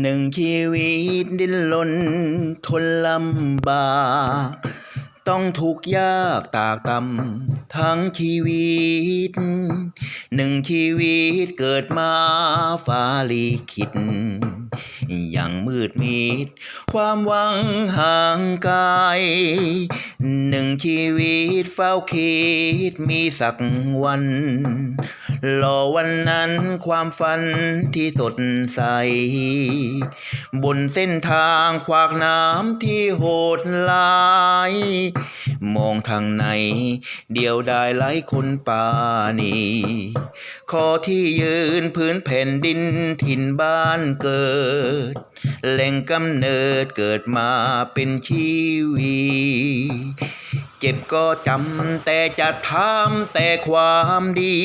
หนึ่งชีวิตดิ้นรนทนลำบากต้องทุกข์ยากตากตำทั้งชีวิต หนึ่งชีวิตเกิดมาฟ้าลิขิต ย่างมืดมิด ความหวังห่างไกลหนึ่งชีวิตเฝ้าคิดมีสักวัน รอวันนั้นความฝันที่สดใส บนเส้นทางขวากน้ำที่โหดร้าย มองทางไหน เดียวดายไร้คนปานีขอที่ยืนพื้นแผ่นดินถิ่นบ้านเกิด แหล่งกำเนิดเกิดมาเป็นชีวิตเจ็บก็จำแต่จะทำแต่ความดี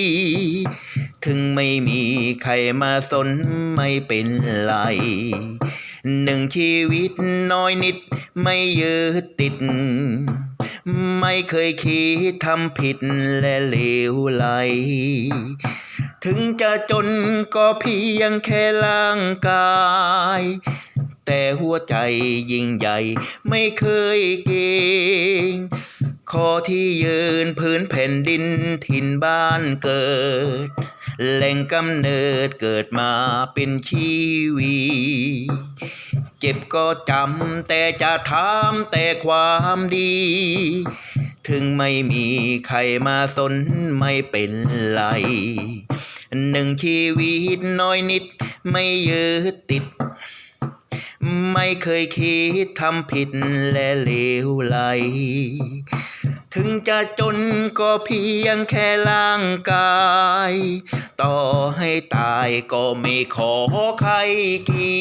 ถึงไม่มีใครมาสนไม่เป็นไรหนึ่งชีวิตน้อยนิดไม่ยึดติด ไม่เคยคิดทำผิดและเลวไหล ถึงจะจนก็เพียงแค่ร่างกาย แต่หัวใจยิ่งใหญ่ไม่เคยเกรงขอที่ยืนพื้นแผ่นดินถิ่นบ้านเกิด แหล่งกำเนิดเกิดมาเป็นชีวิตเจ็ บก็จำแต่จะทำแต่ความดี ถึงไม่มีใครมาสนไม่เป็นไรหนึ่งชีวิตน้อยนิดไม่ยึดติด ไม่เคยคิดทำผิดและเลวไหล ถึงจะจนก็เพียงแค่ร่างกาย ต่อให้ตายก็ไม่ขอใครเกี